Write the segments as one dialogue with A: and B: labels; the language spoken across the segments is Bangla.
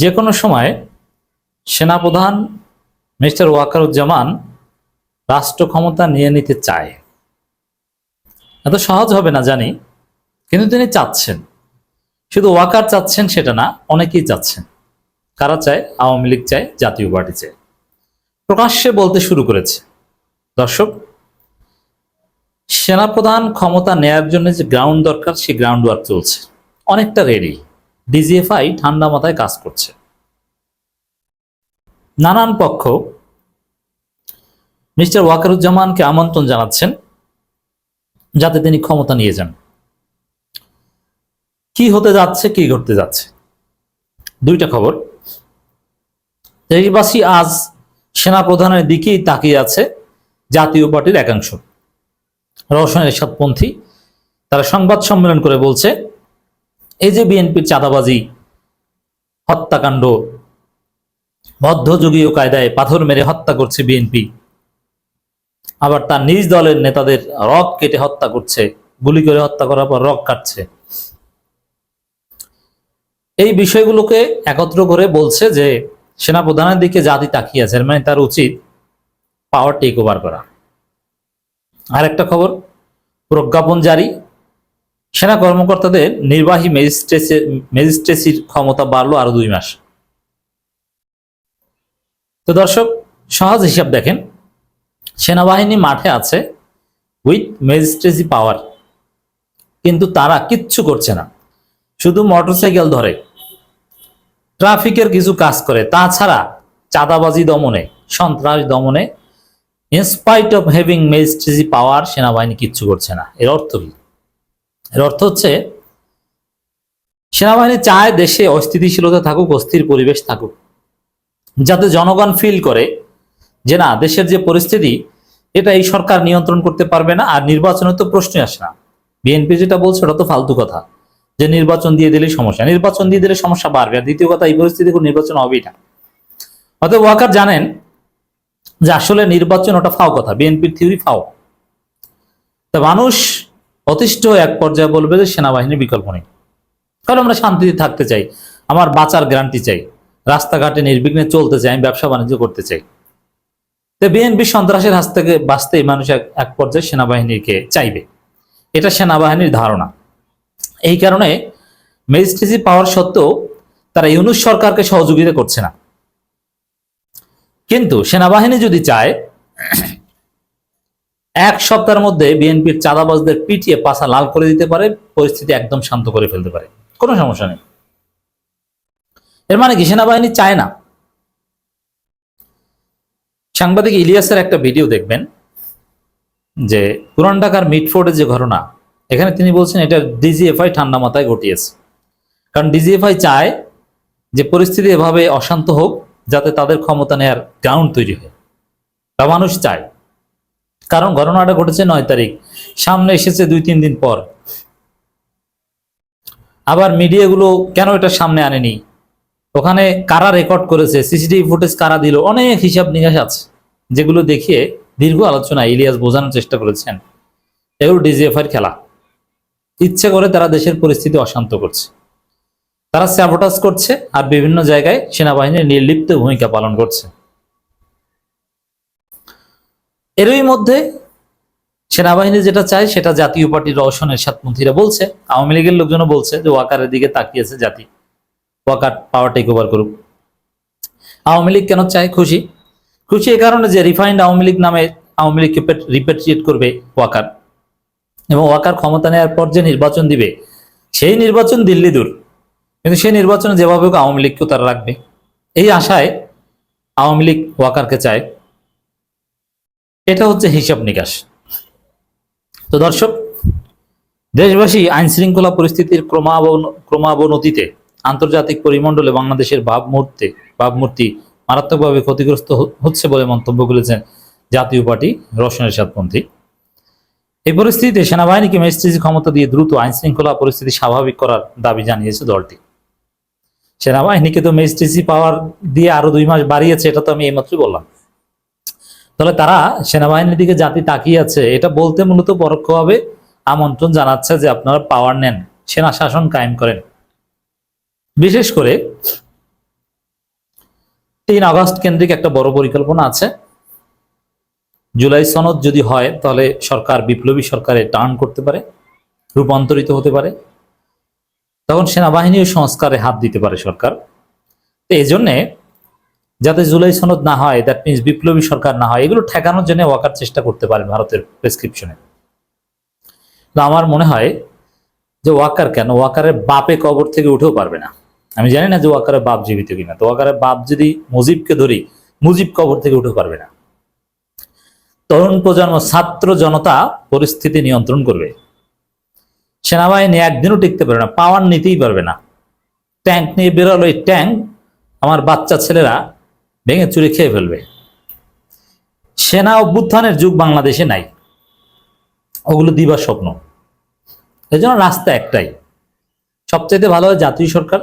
A: যে কোনো সময় সেনাপ্রধান মিস্টার ওয়াকারুজ্জামান রাষ্ট্র ক্ষমতা নিয়ে নিতে চায়। এত সহজ হবে না জানি, কিন্তু তিনি চাচ্ছেন। শুধু ওয়াকার চাচ্ছেন সেটা না, অনেকেই চাচ্ছেন। কারা চায়? আওয়ামী লীগ চায়, জাতীয় পার্টি চায়। প্রকাশ্যে বলতে শুরু করেছে। দর্শক, সেনাপ্রধান ক্ষমতা নেয়ার জন্য যে গ্রাউন্ড দরকার, সেই গ্রাউন্ড ওয়ার্ক চলছে। অনেকটা রেডি ডিজিএফআই ঠান্ডা মাথায় কাজ করছে। নানান পক্ষ মিস্টার ওয়াকারুজ্জামানকে আমন্ত্রণ জানাচ্ছেন যাতে তিনি ক্ষমতা নিয়ে যান। কি হতে যাচ্ছে, কি ঘটতে যাচ্ছে? দুইটা খবর। দেশবাসী আজ সেনাপ্রধানের দিকেই তাকিয়ে আছে জাতীয় পার্টির একাংশ। রওশন এরশাদপন্থী তারা সংবাদ সম্মেলন করে বলছে এই যে বিএনপির চাঁদাবাজি, হত্যাকাণ্ড, মধ্যযুগীয় কায়দায় পাথর মেরে হত্যা করছে বিএনপি, আবার তার নিজ দলের নেতাদের রক কেটে হত্যা করছে, গুলি করে হত্যা করার পর রক কাটছে। এই বিষয়গুলোকে একত্র করে বলছে যে, সেনাপ্রধানের দিকে জাতি তাকিয়ে আছে মানে তার উচিত পাওয়ার টেক ওভার করা। আর একটা খবর, প্রজ্ঞাপন জারি সেনা কর্মকর্তাদের নির্বাহী ম্যাজিস্ট্রেসি, ম্যাজিস্ট্রেসির ক্ষমতা বাড়লো আরও দুই মাস। তো দর্শক, সহজ হিসাব দেখেন, সেনাবাহিনী মাঠে আছে উইথ ম্যাজিস্ট্রেসি পাওয়ার, কিন্তু তারা কিচ্ছু করছে না। শুধু মোটরসাইকেল ধরে, ট্রাফিকের কিছু কাজ করে, তাছাড়া চাঁদাবাজি দমনে, সন্ত্রাস দমনে in spite of having magistracy power, সেনাবাহিনী কিচ্ছু করছে না। এর অর্থ কি? এর অর্থ হচ্ছে, সেনাবাহিনী চায় দেশে অস্থিতিশীলতা থাকুক, অস্থির পরিবেশ থাকুক। যাতে জনগণ ফিল করে যে না, দেশের যে পরিস্থিতি, এটা এই সরকার নিয়ন্ত্রণ করতে পারবে না, আর নির্বাচনের তো প্রশ্নই আসে না। বিএনপি যেটা বলছে, ওটা তো ফালতু কথা। যে নির্বাচন দিয়ে দিলেই সমস্যা। নির্বাচন দিয়ে দিলে সমস্যা বাড়বে, আর দ্বিতীয় কথা, এই পরিস্থিতি কোনো নির্বাচন হবেই না। অতএব ওয়াকার জানেন যে আসলে নির্বাচন ওটা ফাও কথা বিএনপির থিওরি ফাও। তা মানুষ অতিষ্ঠ এক পর্যায়ে বলবে যে সেনাবাহিনীর বিকল্প নেই। কারণ আমরা শান্তিতে থাকতে চাই, আমার বাঁচার গ্যারান্টি চাই, রাস্তাঘাটে নির্বিঘ্নে চলতে চাই, আমি ব্যবসা বাণিজ্য করতে চাই। তো বিএনপি সন্ত্রাসের হাত থেকে বাঁচতেই মানুষ এক পর্যায়ে সেনাবাহিনীকে চাইবে। এটা সেনাবাহিনীর ধারণা। এই কারণে ম্যাজিস্ট্রেসি পাওয়ার সত্ত্বেও তারা ইউনুস সরকারকে সহযোগিতা করছে না। কিন্তু সেনাবাহিনী যদি চায় এক সপ্তাহের মধ্যে বিএনপির চাঁদাবাজদের পিটিয়ে পাশা লাল করে দিতে পারে, পরিস্থিতি একদম শান্ত করে ফেলতে পারে। কোনো সমস্যা নেই। এর মানে কি, সেনাবাহিনী চায় না? সাংবাদিক ইলিয়াসের একটা ভিডিও দেখবেন, যে পুরান ঢাকার মিটফোর্ডের যে ঘটনা, এখানে তিনি বলছেন এটা ডিজিএফআই ঠান্ডা মাথায় ঘটিয়েছে। কারণ ডিজিএফআই চায় যে পরিস্থিতি এভাবে অশান্ত হোক, যাতে তাদের ক্ষমতা নেয়ার গ্রাউন্ড তৈরি হয়। তা মানুষ চায়। কারণ ঘটনাটা ঘটেছে নয় তারিখ। সামনে এসেছে দুই, তিন দিন পর। আবার মিডিয়াগুলো কেন এটা সামনে আনেনি? ওখানে কারা রেকর্ড করেছে? সিসিটিভি ফুটেজ কারা দিল? অনেক হিসাব নিকাশ আছে, যেগুলো দেখিয়ে দীর্ঘ আলোচনা ইলিয়াস বোঝানোর চেষ্টা করেছেন। এগুলো ডিজিএফআই খেলা। ইচ্ছে করে তারা দেশের পরিস্থিতি অশান্ত করছে। তারা স্যাবোটাজ করছে আর বিভিন্ন জায়গায় সেনাবাহিনীর নির্লিপ্ত ভূমিকা পালন করছে। এরই মধ্যে সেনাবাহিনী যেটা চায় সেটা জাতীয় পার্টির রওশনের সাতপন্থীরা বলছে। আওয়ামী লীগের লোকজনও বলছে যে ওয়াকারের দিকে তাকিয়েছে জাতি। ওয়াকার পাওয়ার টেক ওভার করুক। আওয়ামী লীগ কেন চায় খুশি? খুশি এই কারণে যে রিফাইন্ড আওয়ামী লীগ নামে আওয়ামী লীগকে রিপেট্রিয়েট করবে ওয়াকার। এবং ওয়াকার ক্ষমতা নেওয়ার পর যে নির্বাচন দিবে, সেই নির্বাচন দিল্লি দূর। কিন্তু সেই নির্বাচনে যেভাবে হোক আওয়ামী লীগকেও তারা রাখবে। এই আশায় আওয়ামী লীগ ওয়াকারকে চায়। এটা হচ্ছে হিসাব নিকাশ। তো দর্শক, দেশবাসী আইন শৃঙ্খলা পরিস্থিতির ক্রমাবন, ক্রমাবনতিতে আন্তর্জাতিক পরিমণ্ডলে বাংলাদেশের ভাবমূর্তি ভাবমূর্তি মারাত্মকভাবে ক্ষতিগ্রস্ত হচ্ছে বলে মন্তব্য করেছেন জাতীয় পার্টি রোশনের সাতপন্থী। এই পরিস্থিতিতে সেনাবাহিনীকে ম্যাজিস্ট্রেসি ক্ষমতা দিয়ে দ্রুত আইন শৃঙ্খলা পরিস্থিতি স্বাভাবিক করার দাবি জানিয়েছে দলটি। সেনাবাহিনীকে তো ম্যাজিস্ট্রেসি পাওয়ার দিয়ে আরও দুই মাস বাড়িয়েছে, এটা তো আমি এইমাত্রই বললাম। তাহলে তারা সেনাবাহিনীর দিকে জাতি তাকিয়ে আছে, এটা বলতে মূলত পরোক্ষভাবে আমন্ত্রণ জানাচ্ছে যে আপনারা পাওয়ার নেন, সেনা শাসন কায়েম করেন। বিশেষ করে তিন আগস্ট কেন্দ্রিক একটা বড় পরিকল্পনা আছে। জুলাই সনদ যদি হয়, তাহলে সরকার, বিপ্লবী সরকারে টার্ন করতে পারে, রূপান্তরিত হতে পারে। তখন সেনাবাহিনীও সংস্কারে হাত দিতে পারে সরকার। তো এই জন্যে যাতে জুলাই সনদ না হয় দ্যাট মিনস বিপ্লবী সরকার না হয়, এগুলো ঠেকানোর জন্য ওয়াকার চেষ্টা করতে পারে ভারতের প্রেসক্রিপশনে আমার মনে হয় যে ওয়াকার কেন? ওয়াকারের বাপে কবর থেকে উঠেও পারবে না। আমি জানি না যে ওয়াকারের বাপ জীবিত কিনা, তো ওয়াকারের বাপ যদি মুজিবকে ধরি, মুজিব কবর থেকে উঠেও পারবে না। তরুণ প্রজন্ম, ছাত্র জনতা পরিস্থিতি নিয়ন্ত্রণ করবে। সেনাবাহিনী একদিনও টিকতে পারবে না পাওয়ার নিতেই পারবে না। ট্যাঙ্ক নিয়ে বেরোলো এই ট্যাঙ্ক আমার বাচ্চা ছেলেরা ভেঙে চুরে খেয়ে ফেলবে। সেনা অভ্যুত্থানের যুগ বাংলাদেশে নাই। ওগুলো দিবার স্বপ্ন। এই জন্য রাস্তা একটাই। সবচাইতে ভালো হয় জাতীয় সরকার,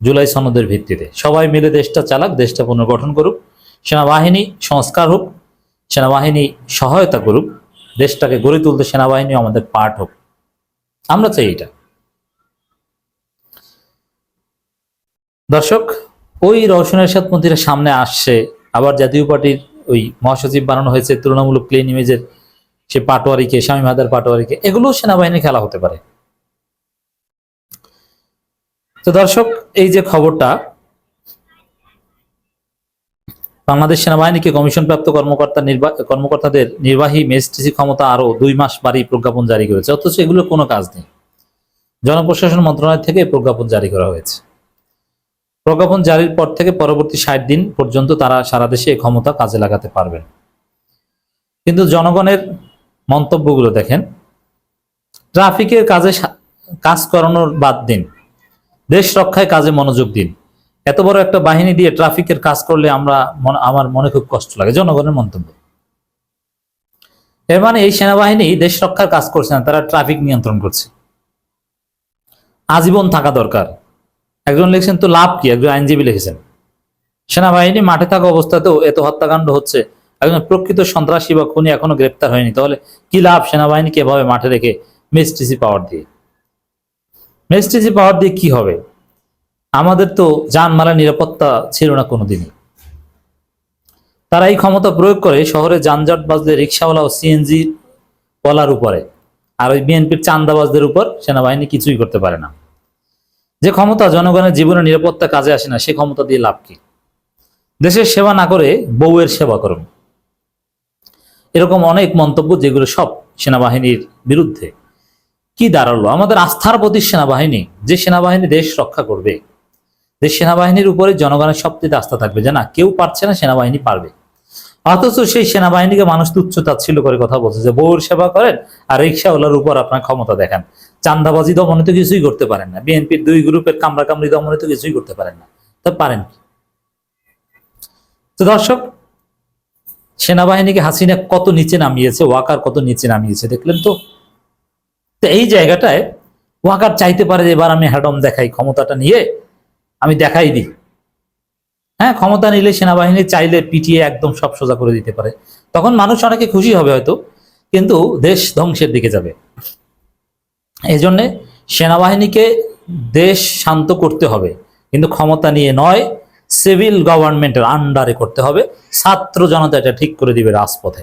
A: জুলাই সনদের ভিত্তিতে। সবাই মিলে দেশটা চালাক, দেশটা পুনর্গঠন করুক, সেনাবাহিনী সংস্কার হোক, সেনাবাহিনী সহায়তা করুক, দেশটাকে গড়ে তুলতে সেনাবাহিনী আমাদের পার্ট হোক। আমরা চাই এটা। দর্শক ওই রওশনের সাতপন্থীরা সামনে আসছে, আবার জাতীয় পার্টির ওই মহাসচিব বানানো হয়েছে, তুলনামূলক ক্লিন ইমেজের সে পাটোয়ারিকে, স্বামী মাদার পাটোয়ারিকে। এগুলো সেনাবাহিনীর খেলা হতে পারে। তো দর্শক, এই যে খবরটা, বাংলাদেশ সেনাবাহিনীকে কমিশনপ্রাপ্ত কর্মকর্তা নির্বা- কর্মকর্তাদের নির্বাহী ম্যাজিস্ট্রেসি ক্ষমতা আরও দুই মাস বাড়ি প্রজ্ঞাপন জারি করেছে, অথচ এগুলো কোনো কাজ নেই। জনপ্রশাসন মন্ত্রণালয় থেকে প্রজ্ঞাপন জারি করা হয়েছে। প্রজ্ঞাপন জারির পর থেকে পরবর্তী ষাট দিন পর্যন্ত তারা সারা দেশে এই ক্ষমতা কাজে লাগাতে পারবেন। কিন্তু জনগণের মন্তব্যগুলো দেখেন। ট্রাফিকের কাজে কাজ করানোর বাদ দিন। দেশ রক্ষায় কাজে মনোযোগ দিন। এত বড় একটা বাহিনী দিয়ে ট্রাফিকের কাজ করলে আমরা আমার মনে খুব কষ্ট লাগে। জনগণের মন্তব্য। এর মানে এই সেনাবাহিনী দেশ রক্ষার কাজ করছে না, তারা ট্রাফিক নিয়ন্ত্রণ করছে। আজীবন থাকা দরকার। একজন লিখছেন, তো লাভ কি? একজন আইনজীবী লিখেছেন। সেনাবাহিনী মাঠে থাকা অবস্থাতেও এত হত্যাকাণ্ড হচ্ছে। একজন প্রকৃত সন্ত্রাসী বা খুনি এখনও গ্রেপ্তার হয়নি। তাহলে কি লাভ সেনাবাহিনীকে এভাবে মাঠে রেখে মেসটিসি পাওয়ার দিয়ে? মেসটিসি পাওয়ার দিয়ে কি হবে? আমাদের তো যানমালের নিরাপত্তা ছিল না কোনোদিনই। তারা এই ক্ষমতা প্রয়োগ করে শহরে যানজট বাজলে রিক্সাওয়ালা ও সিএনজি ওয়ালার উপরে। আর ওই বিএনপির চান্দাবাজদের উপর সেনাবাহিনী কিছুই করতে পারে না। যে ক্ষমতা জনগণের জীবনের নিরাপত্তা কাজে আসে না, সে ক্ষমতা দিয়ে লাভ কি? দেশের সেবা না করে বউয়ের সেবা করুন। এরকম অনেক মন্তব্য যেগুলো সব সেনাবাহিনীর বিরুদ্ধে। কি দাঁড়াল আমাদের আস্থার প্রতি সেনাবাহিনী, যে সেনাবাহিনী দেশ রক্ষা করবে দেশ সেনাবাহিনীর উপরে জনগণের সবচেয়ে আস্থা থাকবে, যে না, কেউ পারছে না, সেনাবাহিনী পারবে। অথচ সেই সেনাবাহিনীকে মানুষ তুচ্ছ তাচ্ছিল্য করে কথা বলছে যে বউর সেবা করেন আর রিক্সাওয়ালার উপর আপনার ক্ষমতা দেখান। চান্দাবাজি দমনে তো কিছুই করতে পারেন না। বিএনপির দুই গ্রুপের কামড়া কামড়ি দমনে তো কিছুই করতে পারেন না। তা পারেন কি? তো দর্শক, সেনাবাহিনীকে হাসিনা কত নিচে নামিয়েছে, ওয়াকার কত নিচে নামিয়েছে, দেখলেন তো? তো এই জায়গাটায় ওয়াকার চাইতে পারে যে, এবার আমি হ্যাডম দেখাই, ক্ষমতাটা নিয়ে আমি দেখাই দিই। হ্যাঁ ক্ষমতা নিলে সেনাবাহিনী চাইলে পিটিয়ে একদম সব সোজা করে দিতে পারে। তখন মানুষ অনেকে খুশি হবে হয়তো, কিন্তু দেশ ধ্বংসের দিকে যাবে। এই জন্যে সেনাবাহিনীকে দেশ শান্ত করতে হবে। কিন্তু ক্ষমতা নিয়ে নয়, সিভিল গভর্নমেন্টের আন্ডারে করতে হবে। ছাত্র জনতা এটা ঠিক করে দিবে রাজপথে।